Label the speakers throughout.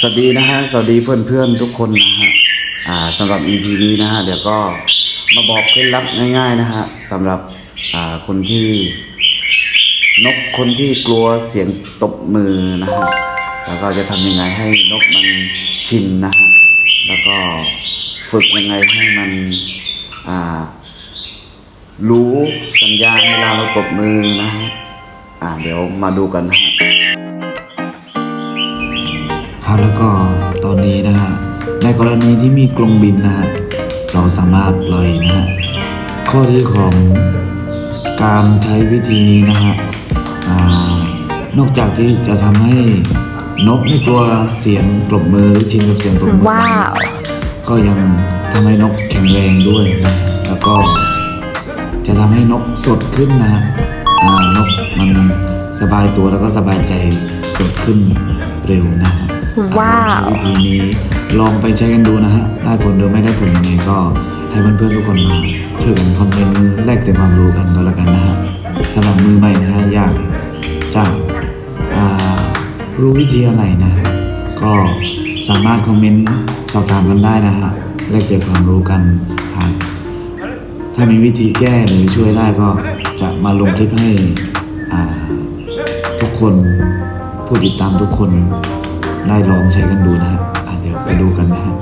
Speaker 1: สวัสดีนะฮะ สวัสดีเพื่อนๆทุกคนนะฮะ อ่าสำหรับ EP นี้นะฮะ เดี๋ยวก็มาบอกเคล็ดลับง่าย ๆ นะฮะสำหรับอ่าคนที่นกคนที่กลัวเสียงตบมือนะฮะ แล้วก็จะทำยังไงให้นกมันชินนะฮะ แล้วก็ฝึกยังไงให้มันอ่ารู้สัญญาณเวลาเราตบมือนะฮะ อ่าเดี๋ยวมาดูกันนะฮะ ครับแล้วก็ตอนนี้นะฮะในกรณีที่มีกรงบินนะฮะเราสามารถปล่อยนะฮะข้อดีของการใช้วิธีนี้นะฮะอ่านอกจากที่จะทำให้นกไม่กลัวเสียงปรบมือหรือชินกับเสียงปรบมือ
Speaker 2: ว้าว
Speaker 1: ก็ยังทำให้นกแข็งแรงด้วยนะแล้วก็จะทำให้นกสดขึ้นนะฮะอ่านกมันสบายตัวแล้วก็สบายใจสดขึ้นเร็วนะฮะ
Speaker 2: ว้าว
Speaker 1: ใช้วิธีนี้ลองไปใช้กันดูนะฮะ ได้ผลหรือไม่ได้ผลยังไงก็ให้เพื่อนๆทุกคนมาช่วยกันคอมเมนต์แลกเปลี่ยนความรู้กันก็แล้วกันนะฮะสำหรับมือใหม่นะฮะอยากจะรู้วิธีอะไรนะฮะก็สามารถคอมเมนต์สอบถามกันได้นะฮะแลกเปลี่ยนความรู้กันหากถ้ามีวิธีแก้หรือช่วยได้ก็จะมาลงคลิปให้ทุกคนผู้ติดตามทุกคน ได้ลองใช้กันดูนะฮะอะเดี๋ยวไปดูกันนะฮะ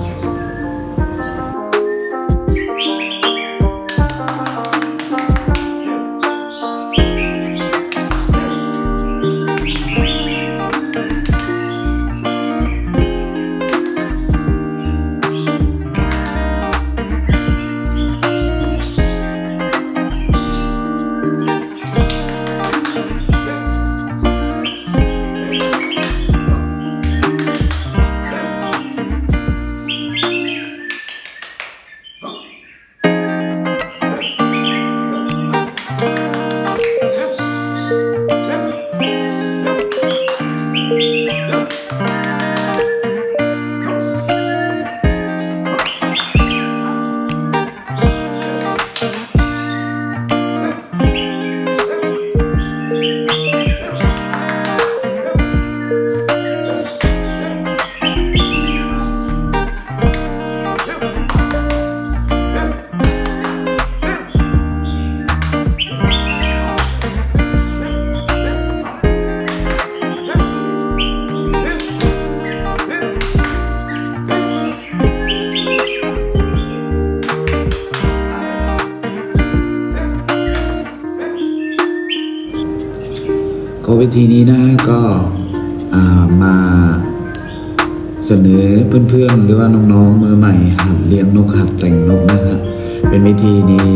Speaker 1: ก็วิธีนี้นะก็มาเสนอเพื่อนๆ หรือว่าน้องๆมือใหม่ หัดเลี้ยงนกหัดแต่งนกนะฮะเป็นวิธีนี้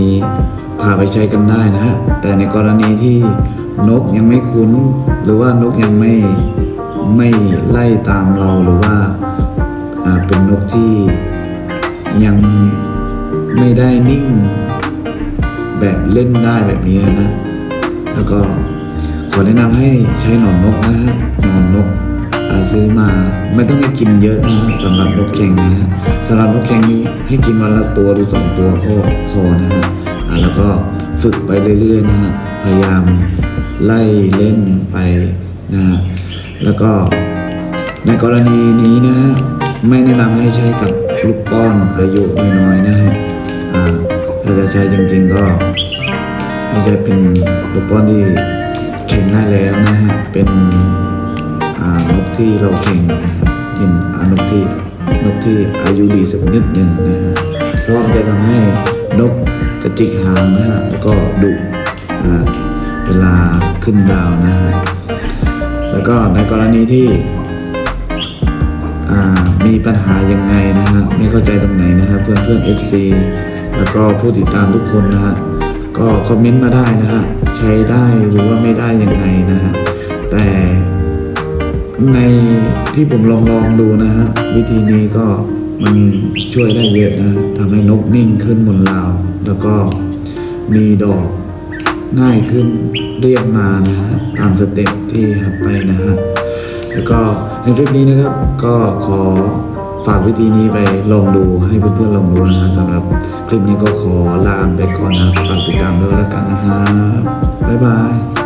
Speaker 1: พาไปใช้กันได้นะฮะแต่ในกรณีที่นกยังไม่คุ้น หรือว่านกยังไม่ไม่ไล่ตามเราหรือว่าเป็นนกที่ยังไม่ได้นิ่งแบบเล่นได้แบบนี้นะ แล้วก็ แนะนำให้ใช้หนอนนกนะฮะหนอนนกอ่าซื้อมาไม่ต้องให้กินเยอะนะฮะสำหรับนกแข่งนะฮะสำหรับนกแข่งนี้ให้กินวันละตัวหรือสองตัวก็พอนะฮะอ่าแล้วก็ฝึกไปเรื่อยๆนะฮะพยายามไล่เล่นไปนะฮะแล้วก็ในกรณีนี้นะฮะไม่แนะนำให้ใช้กับลูกป้อนอายุน้อยๆนะฮะอ่าถ้าจะใช้จริงๆก็ให้ใช้เป็นลูกป้อนที่ แข่งได้แล้วนะฮะ เป็นนกที่เราแข่งนะฮะเป็นนกที่นกที่อายุดีสักนิดหนึ่งนะฮะเพราะมันจะทำให้นกจะจิกหางนะฮะ แล้วก็ดุเวลาขึ้นดาวนะฮะ แล้วก็ในกรณีที่มีปัญหายังไงนะฮะ ไม่เข้าใจตรงไหนนะฮะเพื่อนเพื่อน FC แล้วก็ผู้ติดตามทุกคนนะฮะ ก็คอมเมนต์มาได้นะฮะใช้ได้หรือว่าไม่ได้ยังไงนะฮะแต่ในที่ผมลองลองดูนะฮะวิธีนี้ก็มันช่วยได้เยอะนะทำให้นกนิ่งขึ้นบนราว แล้วก็มีดอกง่ายขึ้นเรียกมานะฮะตามสเต็ปที่หัดไปนะฮะแล้วก็ในคลิปนี้นะครับก็ขอ ฝากวิธีนี้ไปลองดูให้เพื่อนๆลองดูนะฮะสำหรับคลิปนี้ก็ขอลาไปก่อนนะครับฝากติดตามด้วยแล้วกันนะครับบ๊ายบาย